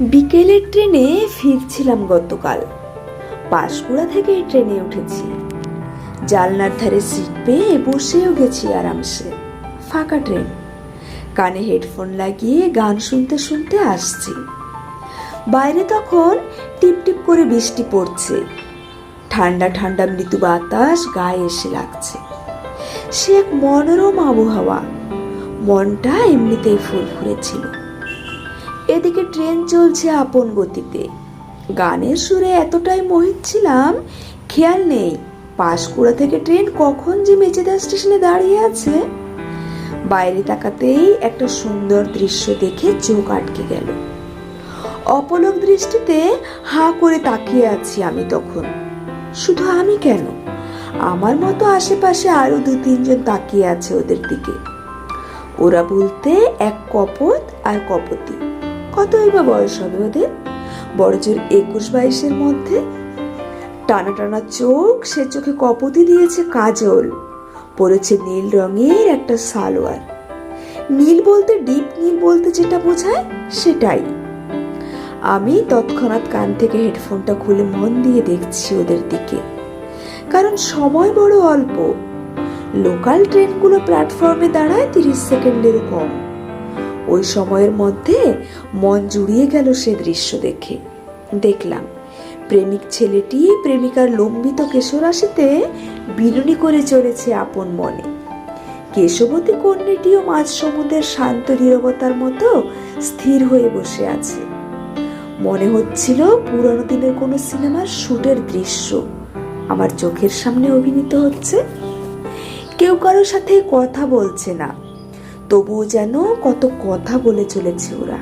বিকেলের ট্রেনে ফিরছিলাম গতকাল। পাঁশকুড়া থেকে ট্রেনে উঠেছি। জালনার ধারে সিট পেয়ে বসেও গেছি আরামসে। ফাঁকা ট্রেন। কানে হেডফোন লাগিয়ে গান শুনতে শুনতে আসছি। বাইরে তখন টিপ টিপ করে বৃষ্টি পড়ছে। ঠান্ডা ঠান্ডা মৃদু বাতাস গায়ে এসে লাগছে। সে এক মনোরম আবহাওয়া। মনটা এমনিতেই ফুরফুরে ছিল। এদিকে ট্রেন চলছে আপন গতিতে। গানের সুরে এতটাই মোহিত ছিলাম, খেয়াল নেই, পাঁশকুড়া থেকে ট্রেন কখন যে মেচেদা স্টেশনে দাঁড়িয়ে আছে। বাইরে তাকাতেই একটা সুন্দর দৃশ্য দেখে চোখ আটকে গেল। অপলক দৃষ্টিতে হাঁ করে তাকিয়ে আছি আমি তখন। শুধু আমি কেন? আমার মতো আশেপাশে আরও দু তিনজন তাকিয়ে আছে ওদের দিকে। ওরা বলতে এক কপত আর কপতি। কতই বা বয়স হবে ওদের? বড়জোর একুশ বাইশের মধ্যে? টানা টানা চোখ, সে চোখে কপতি দিয়েছে কাজল। পরেছে নীল রঙের একটা সালোয়ার। নীল বলতে, ডিপ নীল বলতে যেটা বোঝায়, সেটাই। আমি তৎক্ষণাৎ কান থেকে হেডফোনটা খুলে মন দিয়ে দেখছি ওদের দিকে। কারণ সময় বড় অল্প। লোকাল ট্রেনগুলো প্ল্যাটফর্মে দাঁড়ায় তিরিশ সেকেন্ডেরও কম। ওই সময়ের মধ্যে মন জুড়িয়ে গেল সে দৃশ্য দেখে। দেখলাম, প্রেমিক ছেলেটি প্রেমিকার লম্বিত কেশরাশিতে বিনুনি করে চলেছে আপন মনে। কেশবতী কন্যাটিও মাঝ সমুদ্রের শান্ত নীরবতার মতো স্থির হয়ে বসে আছে। মনে হচ্ছিল পুরনো দিনের কোনো সিনেমার শুটের দৃশ্য। আমার চোখের সামনে অভিনীত হচ্ছে, কেউ কারোর সাথে কথা বলছে না। তবুও যেন কত কথা বলে চলেছে ওরা।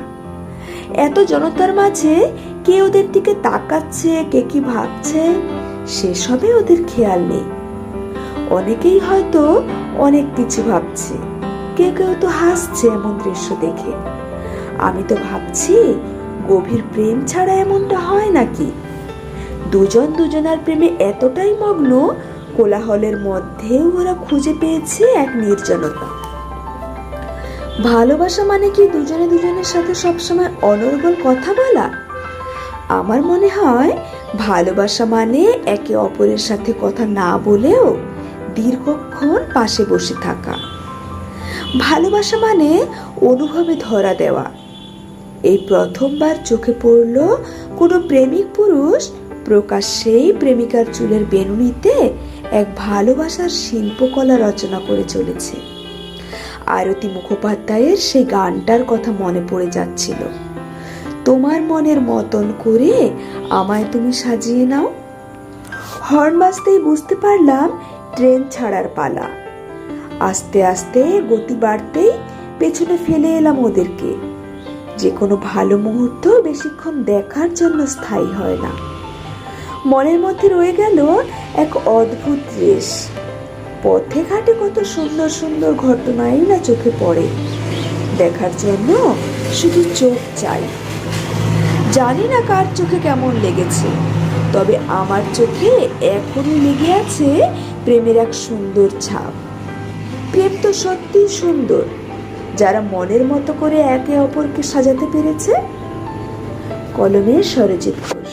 এত জনতার মাঝে কে ওদের দিকে তাকাচ্ছে, কে কি ভাবছে, সেসবে ওদের খেয়াল নেই। অনেকেই হয়তো অনেক কিছু ভাবছে। কেউ কেউ তো হাসছে এমন দৃশ্য দেখে। আমি তো ভাবছি, গভীর প্রেম ছাড়া এমনটা হয় নাকি? দুজন দুজনার প্রেমে এতটাই মগ্ন, কোলাহলের মধ্যেও ওরা খুঁজে পেয়েছে এক নির্জনতা। ভালোবাসা মানে কি দুজনে দুজনের সাথে সবসময় অনর্গল কথা বলা? আমার মনে হয় ভালোবাসা মানে একে অপরের সাথে কথা না বলেও দীর্ঘক্ষণ পাশে বসে থাকা। ভালোবাসা মানে অনুভবে ধরা দেওয়া। এই প্রথমবার চোখে পড়ল কোনো প্রেমিক পুরুষ প্রকাশ্যেই প্রেমিকার চুলের বেনুনিতে এক ভালোবাসার শিল্পকলা রচনা করে চলেছে। আরতি মুখোপাধ্যায়ের সেই গানটার কথা মনে পড়ে যাচ্ছিল। তোমার মনের মতন করে আমায় তুমি সাজিয়ে নাও। হর্ন বাজতেই বুঝতে পারলাম ট্রেন ছাড়ার পালা। আস্তে আস্তে গতি বাড়তেই পেছনে ফেলে এলাম ওদেরকে। যে কোনো ভালো মুহূর্ত বেশিক্ষণ দেখার জন্য স্থায়ী হয় না। মনের মধ্যে রয়ে গেল এক অদ্ভুত রেশ। পথে ঘাটে কত সুন্দর সুন্দর ঘটনাই না চোখে পড়ে। দেখার জন্য শুধু চোখ চাই। জানি না কার চোখে কেমন লেগেছে, তবে আমার চোখে এখনই লেগে আছে প্রেমের এক সুন্দর ছাপ। প্রেম তো সত্যি সুন্দর, যারা মনের মতো করে একে অপরকে সাজাতে পেরেছে। কলমের সরজিৎ ঘোষ